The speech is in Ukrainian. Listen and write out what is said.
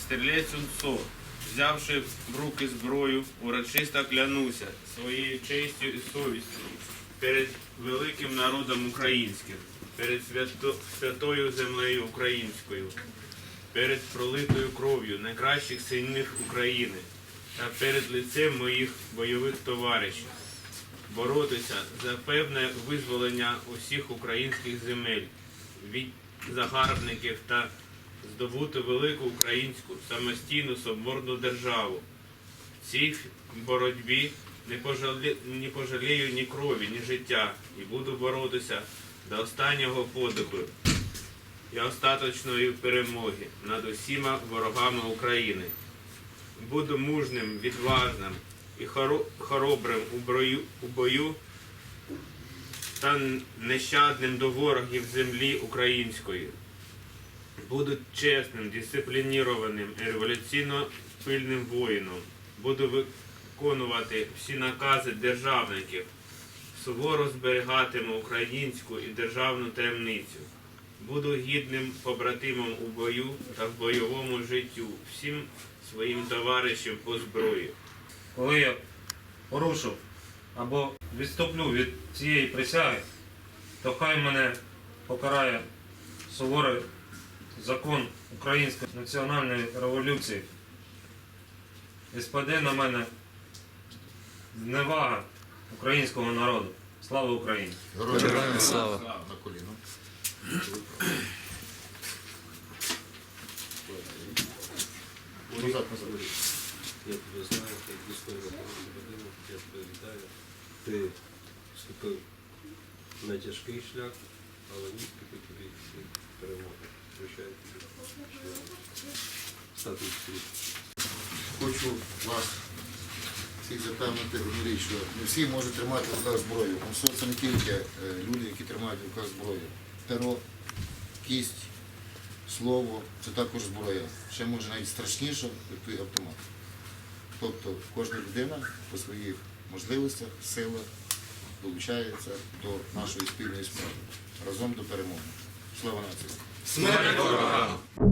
стрілець Унцо, взявши в руки зброю, урочисто клянуся своєю честю і совістю перед великим народом українським, перед свято- святою землею українською, перед пролитою кров'ю найкращих сильних України та перед лицем моїх бойових товаришів. Боротися за певне визволення усіх українських земель від загарбників та здобути велику українську самостійну соборну державу. В цій боротьбі не, пожалі... не пожалію ні крові, ні життя і буду боротися до останнього подиху і остаточної перемоги над усіма ворогами України. Буду мужним, відважним і хоробрим у бою, у бою та нещадним до ворогів землі української. Буду чесним, дисциплінірованим і революційно пильним воїном. Буду виконувати всі накази державників. Суворо зберігатиму українську і державну таємницю. Буду гідним побратимом у бою та в бойовому життю, всім своїм товаришам по зброї. коли я порушу або відступлю від цієї присяги, то хай мене покарає суворий закон Української національної революції і спаде на мене зневага українського народу. Слава Україні! Героям слава. на коліно. Я тебе знаю, як хорошу людину, я тебе вітаю. Ти вступив на тяжкий шлях, але успіху тобі і перемоги. Тобі. Стати. Хочу вас всіх запевнити одну річ, що не всі можуть тримати в руках зброю. Це не тільки е, люди, які тримають в руках зброю. Перо, кість, слово це також зброя. Ще може навіть страшніше, як той автомат. Тобто кожна людина по своїх можливостях, силах долучається до нашої спільної справи. Разом до перемоги. Слава нації! Смерть ворогам!